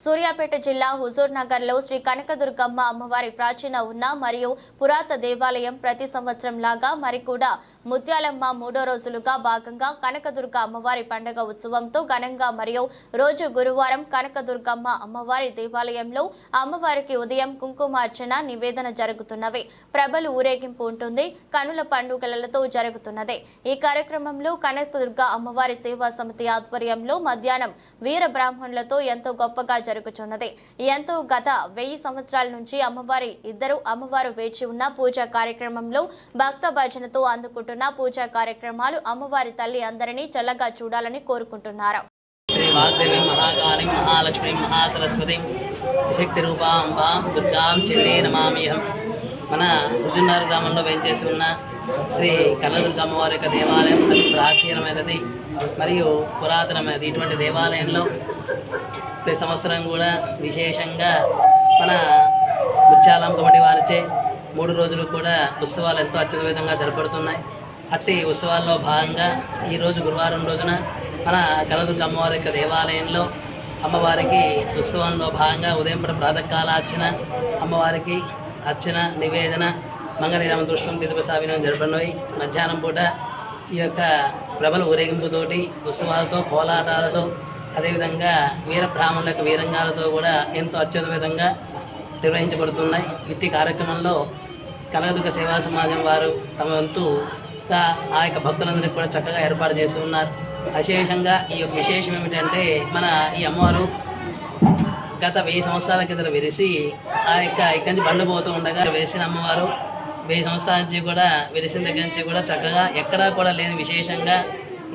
సూర్యాపేట జిల్లా హుజూర్ నగర్లో శ్రీ కనకదుర్గమ్మ అమ్మవారి ప్రాచీన ఉన్న మరియు పురాత దేవాలయం ప్రతి సంవత్సరం లాగా మరి కూడా ముత్యాలమ్మ మూడో రోజులుగా భాగంగా కనకదుర్గ అమ్మవారి పండుగ ఉత్సవంతో ఘనంగా మరియు రోజు గురువారం కనకదుర్గమ్మ అమ్మవారి దేవాలయంలో అమ్మవారికి ఉదయం కుంకుమార్చన నివేదన జరుగుతున్నవి. ప్రభలు ఊరేగింపు ఉంటుంది. కనుల పండుగలతో జరుగుతున్నది. ఈ కార్యక్రమంలో కనకదుర్గ అమ్మవారి సేవా సమితి ఆధ్వర్యంలో మధ్యాహ్నం వీర బ్రాహ్మణులతో ఎంతో గొప్పగా జరుగుతున్నది ఎంతో గత వెయ్యి సంవత్సరాల నుంచి అమ్మవారి ఇద్దరు అమ్మవారు వేచి ఉన్న పూజా కార్యక్రమంలో భక్త భజనతో అందుకుంటున్న పూజా కార్యక్రమాలు అమ్మవారి తల్లి అందరినీ చల్లగా చూడాలని కోరుకుంటున్నారు. శ్రీ మహాకాళి మహాలక్ష్మి మహాసరస్వతి శక్తి రూపాంబాం దుర్గాం చెండే నమామిహం మన హుజున్నారు గ్రామంలో వేంచేసి ఉన్న శ్రీ కన్నదుర్గమ్మ వారి యొక్క దేవాలయం అతి ప్రాచీనమైనది మరియు పురాతనమైనది. ఇటువంటి దేవాలయంలో ప్రతి సంవత్సరం కూడా విశేషంగా మన ముత్యాలం కమిటీ వారిచే మూడు రోజులు కూడా ఉత్సవాలు ఎంతో అత్యద్భుతంగా జరపడుతున్నాయి అట్టి ఉత్సవాల్లో భాగంగా ఈరోజు గురువారం రోజున మన కనదుర్గ అమ్మవారి యొక్క దేవాలయంలో అమ్మవారికి ఉత్సవంలో భాగంగా ఉదయం పూట ప్రాతకాల అర్చన అమ్మవారికి అర్చన నివేదన మంగళీరామ దృష్టం తిరుపసావినం జరపనోయి మధ్యాహ్నం పూట ఈ యొక్క ప్రబల ఊరేగింపుతోటి ఉత్సవాలతో కోలాటాలతో అదేవిధంగా వీర బ్రాహ్మణులకు యొక్క వీరంగాలతో కూడా ఎంతో అత్యద్భుతంగా నిర్వహించబడుతున్నాయి. ఇట్టి కార్యక్రమంలో కనకదుర్గ సేవా సమాజం వారు తమ వంతు ఆ యొక్క భక్తులందరికీ కూడా చక్కగా ఏర్పాటు చేసి ఉన్నారు. అశేషంగా ఈ యొక్క విశేషం ఏమిటంటే మన ఈ అమ్మవారు గత వెయ్యి సంవత్సరాల కింద వెలిసి ఆ యొక్క ఇక్కడి నుంచి బండ్లు పోతూ ఉండగా వేసిన అమ్మవారు. వెయ్యి సంవత్సరాల నుంచి కూడా వెలిసిన దగ్గర నుంచి కూడా చక్కగా ఎక్కడా కూడా లేని విశేషంగా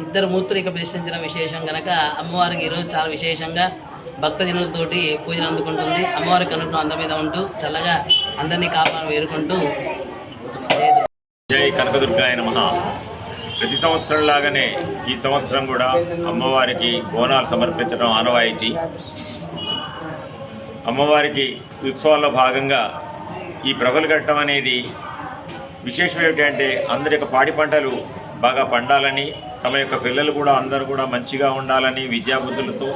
ఇద్దరు మూర్తులు ఇక్కడ ప్రతిష్ఠించిన విశేషం కనుక అమ్మవారికి ఈరోజు చాలా విశేషంగా భక్తజనులతోటి పూజలు అందుకుంటుంది. అమ్మవారి కనుక అంద మీద ఉంటూ చల్లగా అందరినీ కాపాడు వేరుకుంటూ జై కనకదుర్గాయ నమ. ప్రతి సంవత్సరం లాగానే ఈ సంవత్సరం కూడా అమ్మవారికి బోనాలు సమర్పించడం ఆనవాయితీ. అమ్మవారికి ఉత్సవాల్లో భాగంగా ఈ ప్రభలు కట్టడం అనేది విశేషం ఏమిటంటే అందరి యొక్క పాడి పంటలు బాగా పండాలని తమ యొక్క పిల్లలు కూడా అందరూ కూడా మంచిగా ఉండాలని విద్యాబుద్ధులతో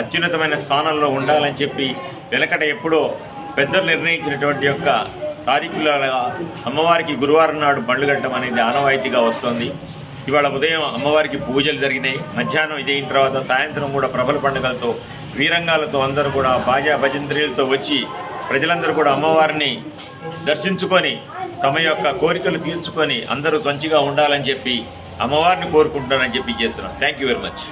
అత్యున్నతమైన స్థానంలో ఉండాలని చెప్పి వెనకట ఎప్పుడో పెద్దలు నిర్ణయించినటువంటి యొక్క తారీఖుల అమ్మవారికి గురువారం నాడు బండ్లు కట్టడం అనేది ఆనవాయితీగా వస్తుంది. ఇవాళ ఉదయం అమ్మవారికి పూజలు జరిగినాయి. మధ్యాహ్నం ఇదైన తర్వాత సాయంత్రం కూడా ప్రబల పండుగలతో వీరంగాలతో అందరూ కూడా బాజా భజంత్రీలతో వచ్చి ప్రజలందరూ కూడా అమ్మవారిని దర్శించుకొని తమ యొక్క కోరికలు తీర్చుకొని అందరూ మంచిగా ఉండాలని చెప్పి అమ్మవారిని కోరుకుంటారని చెప్పి చేస్తున్నాం. Thank you very much